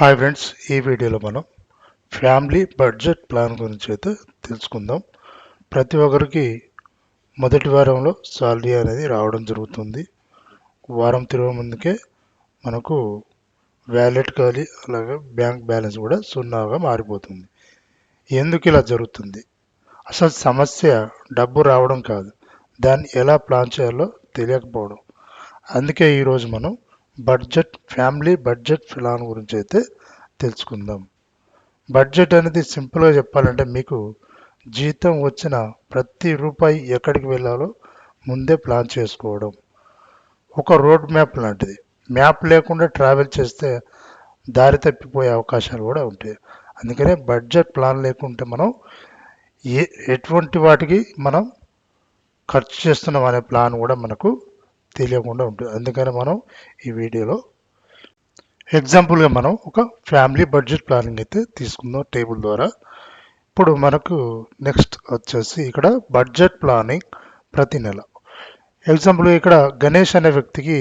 Hi friends ఈ వీడియోలో మనం ఫ్యామిలీ బడ్జెట్ ప్లాన్ గురించి అయితే తెలుసుకుందాం. ప్రతి ఒక్కరికి మొదటి వారంలో సాలరీ అనేది రావడం జరుగుతుంది. వారం తిరగ ముందుకే మనకు వ్యాలెట్ ఖాళీ అలాగే బ్యాంక్ బ్యాలెన్స్ కూడా సున్నాగా మారిపోతుంది. ఎందుకు ఇలా జరుగుతుంది? అసలు సమస్య డబ్బు రావడం కాదు. దాన్ని ఎలా ప్లాన్ చేయాలో తెలియకపోవడం. అందుకే ఈరోజు మనం బడ్జెట్ ఫ్యామిలీ బడ్జెట్ ప్లాన్ గురించి అయితే తెలుసుకుందాం. బడ్జెట్ అనేది సింపుల్గా చెప్పాలంటే మీకు జీతం వచ్చిన ప్రతి రూపాయి ఎక్కడికి వెళ్ళాలో ముందే ప్లాన్ చేసుకోవడం. ఒక రోడ్ మ్యాప్ లాంటిది. మ్యాప్ లేకుండా ట్రావెల్ చేస్తే దారి తప్పిపోయే అవకాశాలు కూడా ఉంటాయి. అందుకనే బడ్జెట్ ప్లాన్ లేకుంటే మనం ఏ ఎటువంటి వాటికి మనం ఖర్చు చేస్తున్నాం అనే ప్లాన్ కూడా మనకు తెలియకుండా ఉంటుంది. అందుకని మనం ఈ వీడియోలో ఎగ్జాంపుల్గా మనం ఒక ఫ్యామిలీ బడ్జెట్ ప్లానింగ్ అయితే తీసుకుందాం టేబుల్ ద్వారా. ఇప్పుడు మనకు నెక్స్ట్ వచ్చేసి ఇక్కడ బడ్జెట్ ప్లానింగ్ ప్రతి నెల. ఎగ్జాంపుల్ ఇక్కడ గణేష్ అనే వ్యక్తికి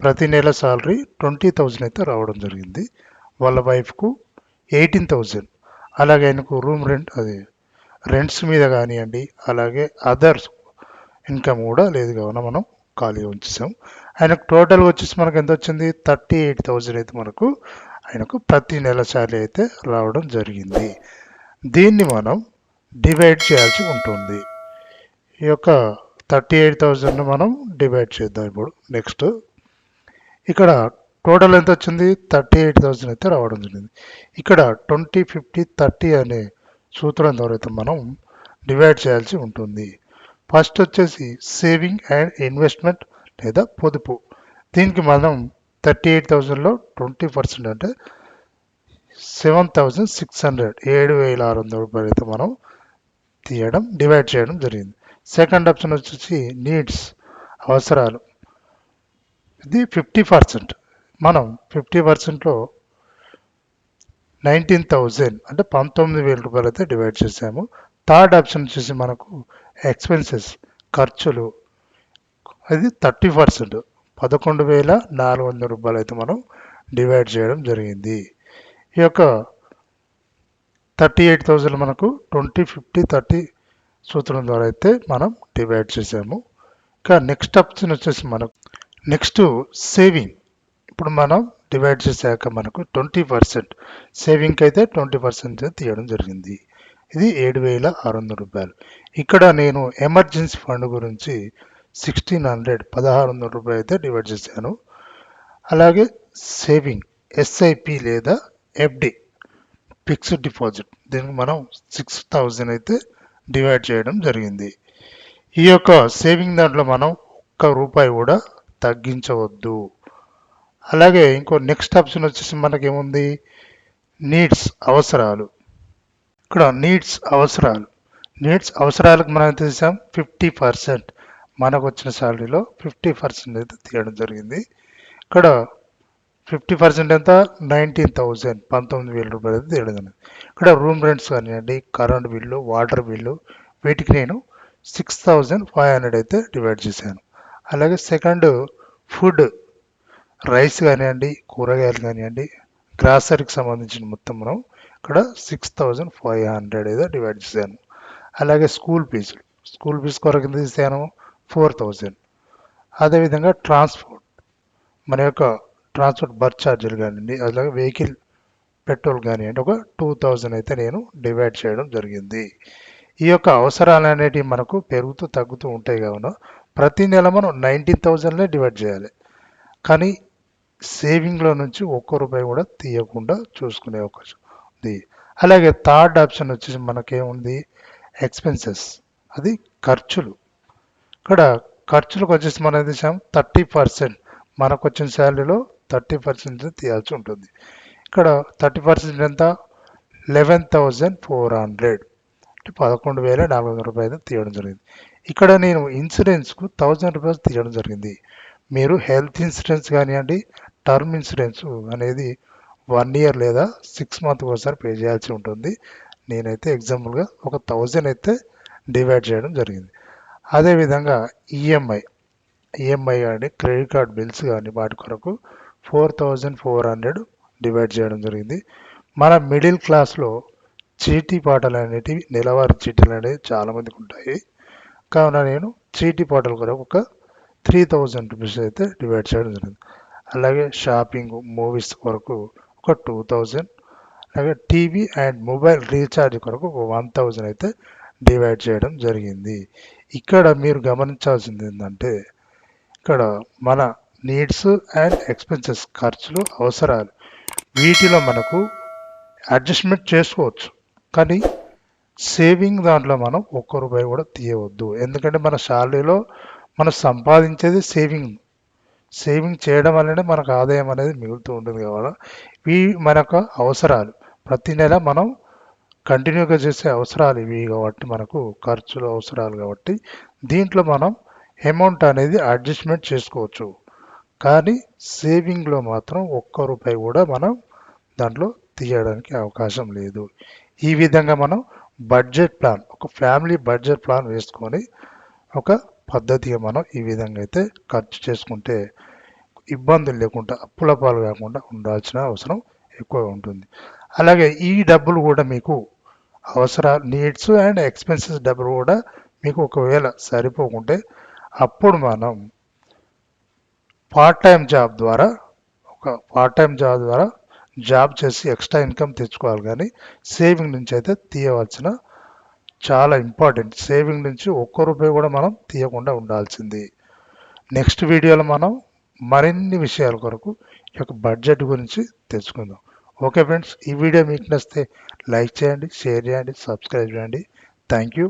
ప్రతి నెల సాలరీ ట్వంటీ థౌజండ్ అయితే రావడం జరిగింది. వాళ్ళ వైఫ్కు ఎయిటీన్ థౌజండ్ అలాగే ఆయనకు రూమ్ రెంట్ అది రెంట్స్ మీద కానివ్వండి అలాగే అదర్స్ ఇన్కమ్ కూడా లేదు కావున మనం ఖాళీగా ఉంచేసాం ఆయనకు టోటల్ వచ్చేసి మనకు ఎంత వచ్చింది? థర్టీ ఎయిట్ థౌజండ్ అయితే మనకు ఆయనకు ప్రతి నెల శాలరీ అయితే రావడం జరిగింది. దీన్ని మనం డివైడ్ చేయాల్సి ఉంటుంది. ఈ యొక్క థర్టీ ఎయిట్ థౌజండ్ మనం డివైడ్ చేద్దాం ఇప్పుడు. నెక్స్ట్ ఇక్కడ టోటల్ ఎంత వచ్చింది? థర్టీ ఎయిట్ థౌజండ్ అయితే రావడం జరిగింది. ఇక్కడ ట్వంటీ ఫిఫ్టీ థర్టీ అనే సూత్రం ద్వారా అయితే మనం డివైడ్ చేయాల్సి ఉంటుంది. ఫస్ట్ వచ్చేసి సేవింగ్ అండ్ ఇన్వెస్ట్మెంట్ లేదా పొదుపు. దీనికి మనం థర్టీ ఎయిట్ థౌజండ్లో ట్వంటీ పర్సెంట్ అంటే సెవెన్ థౌజండ్ సిక్స్ హండ్రెడ్ ఏడు వేల ఆరు వందల రూపాయలు అయితే మనం తీయడం డివైడ్ చేయడం జరిగింది. సెకండ్ ఆప్షన్ వచ్చేసి నీడ్స్ అవసరాలు. ఇది ఫిఫ్టీ పర్సెంట్. మనం ఫిఫ్టీ పర్సెంట్లో నైన్టీన్ థౌజండ్ అంటే పంతొమ్మిది వేల రూపాయలు అయితే డివైడ్ చేసాము. థర్డ్ ఆప్షన్ వచ్చేసి మనకు ఎక్స్పెన్సెస్ ఖర్చులు. అది థర్టీ పర్సెంట్. పదకొండు వేల నాలుగు వందల రూపాయలు అయితే మనం డివైడ్ చేయడం జరిగింది. ఈ యొక్క థర్టీ ఎయిట్ థౌజండ్ మనకు ట్వంటీ ఫిఫ్టీ థర్టీ సూత్రం ద్వారా అయితే మనం డివైడ్ చేసాము. ఇంకా నెక్స్ట్ ఆప్షన్ వచ్చేసి మనకు నెక్స్ట్ సేవింగ్. ఇప్పుడు మనం డివైడ్ చేశాక మనకు ట్వంటీ పర్సెంట్. సేవింగ్కి అయితే ట్వంటీ పర్సెంట్ తీయడం జరిగింది. ఇది ఏడు వేల ఆరు వందల రూపాయలు. ఇక్కడ నేను ఎమర్జెన్సీ ఫండ్ గురించి సిక్స్టీన్ హండ్రెడ్ పదహారు వందల రూపాయలు అయితే డివైడ్ చేశాను. అలాగే సేవింగ్ ఎస్ఐపి లేదా ఎఫ్డి ఫిక్స్డ్ డిపాజిట్ దీనికి మనం సిక్స్ థౌజండ్ అయితే డివైడ్ చేయడం జరిగింది. ఈ యొక్క సేవింగ్ దాంట్లో మనం ఒక్క రూపాయి కూడా తగ్గించవద్దు. అలాగే ఇంకో నెక్స్ట్ ఆప్షన్ వచ్చేసి మనకేముంది? నీడ్స్ అవసరాలు. ఇక్కడ నీడ్స్ అవసరాలు. నీడ్స్ అవసరాలకు మనం ఎంత చేసాం ఫిఫ్టీ పర్సెంట్ మనకు వచ్చిన శాలరీలో ఫిఫ్టీ పర్సెంట్ అయితే తీయడం జరిగింది. ఇక్కడ ఫిఫ్టీ పర్సెంట్ ఎంత? నైన్టీన్ థౌజండ్ పంతొమ్మిది వేల రూపాయలు అయితే తీయడం జరిగింది. ఇక్కడ రూమ్ రెంట్స్ కానివ్వండి కరెంట్ బిల్లు వాటర్ బిల్లు వీటికి నేను సిక్స్ థౌజండ్ ఫైవ్ హండ్రెడ్ అయితే డివైడ్ చేశాను. అలాగే సెకండ్ ఫుడ్ రైస్ కానివ్వండి కూరగాయలు కానివ్వండి గ్రాసరీకి సంబంధించిన మొత్తం మనం ఇక్కడ సిక్స్ థౌజండ్ ఫైవ్ హండ్రెడ్ ఏదో డివైడ్ చేశాను. అలాగే స్కూల్ ఫీజులు స్కూల్ ఫీజు కొరకు ఎంత తీసాను ఫోర్ థౌజండ్ అదేవిధంగా ట్రాన్స్పోర్ట్ మన యొక్క ట్రాన్స్పోర్ట్ బస్ ఛార్జీలు కానివ్వండి అలాగే వెహికల్ పెట్రోల్ కానివ్వండి ఒక టూ థౌజండ్ అయితే నేను డివైడ్ చేయడం జరిగింది. ఈ యొక్క అవసరాలు అనేటివి మనకు పెరుగుతూ తగ్గుతూ ఉంటాయి కావున ప్రతి నెల మనం నైన్టీన్ థౌజండ్లే డివైడ్ చేయాలి. కానీ సేవింగ్లో నుంచి ఒక్క రూపాయి కూడా తీయకుండా చూసుకునే అవకాశం. వస్తుంది. అలాగే థర్డ్ ఆప్షన్ వచ్చేసి మనకేముంది? ఎక్స్పెన్సెస్ అది ఖర్చులు. ఇక్కడ ఖర్చులకు వచ్చేసి మనం ఏం చేసాం? థర్టీ పర్సెంట్ మనకు వచ్చిన శాలరీలో థర్టీ పర్సెంట్ తీయాల్సి ఉంటుంది. ఇక్కడ థర్టీ పర్సెంట్ ఎంత? లెవెన్ థౌజండ్ ఫోర్ హండ్రెడ్ అంటే పదకొండు వేల నాలుగు వందల రూపాయలు తీయడం జరిగింది. ఇక్కడ నేను ఇన్సూరెన్స్కు థౌజండ్ రూపీస్ తీయడం జరిగింది. మీరు హెల్త్ ఇన్సూరెన్స్ కానివ్వండి టర్మ్ ఇన్సూరెన్స్ అనేది వన్ ఇయర్ లేదా సిక్స్ మంత్కి ఒకసారి పే చేయాల్సి ఉంటుంది. నేనైతే ఎగ్జాంపుల్గా ఒక థౌజండ్ అయితే డివైడ్ చేయడం జరిగింది. అదేవిధంగా ఈఎంఐ ఈఎంఐ కానీ క్రెడిట్ కార్డ్ బిల్స్ కానీ వాటి కొరకు four thousand four hundred divide చేయడం జరిగింది. మన మిడిల్ క్లాస్లో చీటీ పాటలు అనేటివి నెలవారీ చీటీలు అనేవి చాలామందికి ఉంటాయి. కావున నేను చీటీ పాటల కొరకు ఒక త్రీ థౌజండ్ రూపీస్ అయితే డివైడ్ చేయడం జరిగింది. అలాగే షాపింగ్ మూవీస్ కొరకు ఒక టూ థౌజండ్ అలాగే టీవీ అండ్ మొబైల్ రీఛార్జ్ కొరకు ఒక వన్ థౌజండ్ అయితే డివైడ్ చేయడం జరిగింది. ఇక్కడ మీరు గమనించాల్సింది ఏంటంటే ఇక్కడ మన నీడ్స్ అండ్ ఎక్స్పెన్సెస్ ఖర్చులు అవసరాలు వీటిలో మనకు అడ్జస్ట్మెంట్ చేసుకోవచ్చు. కానీ సేవింగ్ దాంట్లో మనం ఒక్క రూపాయి కూడా తీయవద్దు. ఎందుకంటే మన శాలరీలో మనం సంపాదించేది సేవింగ్ సేవింగ్ చేయడం వల్లనే మనకు ఆదాయం అనేది మిగులుతూ ఉంటుంది కాబట్టి ఇవి మనకు అవసరాలు. ప్రతి నెల మనం కంటిన్యూగా చేసే అవసరాలు ఇవి కాబట్టి మనకు ఖర్చులు అవసరాలు కాబట్టి దీంట్లో మనం అమౌంట్ అనేది అడ్జస్ట్మెంట్ చేసుకోవచ్చు. కానీ సేవింగ్లో మాత్రం ఒక్క రూపాయి కూడా మనం దాంట్లో తీయడానికి అవకాశం లేదు. ఈ విధంగా మనం బడ్జెట్ ప్లాన్ ఒక ఫ్యామిలీ బడ్జెట్ ప్లాన్ వేసుకొని ఒక పద్ధతిగా మనం ఈ విధంగా అయితే ఖర్చు చేసుకుంటే ఇబ్బందులు లేకుండా అప్పుల పాలు కాకుండా ఉండాల్సిన అవసరం ఎక్కువ ఉంటుంది. అలాగే ఈ డబ్బులు కూడా మీకు అవసరాలు నీడ్స్ అండ్ ఎక్స్పెన్సెస్ డబ్బులు కూడా మీకు ఒకవేళ సరిపోకుంటే అప్పుడు మనం పార్ట్ టైం జాబ్ ద్వారా ఒక పార్ట్ టైం జాబ్ ద్వారా జాబ్ చేసి ఎక్స్ట్రా ఇన్కమ్ తెచ్చుకోవాలి కానీ సేవింగ్ నుంచి అయితే తీయవలసిన చాలా ఇంపార్టెంట్ సేవింగ్ నుంచి ఒక్క రూపాయి కూడా మనం తీయకుండా ఉండాల్సింది. నెక్స్ట్ వీడియోలో మనం మరిన్ని విషయాల కొరకు ఈ యొక్క బడ్జెట్ గురించి తెలుసుకుందాం. ఓకే ఫ్రెండ్స్ ఈ వీడియో మీకు నచ్చితే లైక్ చేయండి షేర్ చేయండి సబ్స్క్రైబ్ చేయండి. Thank you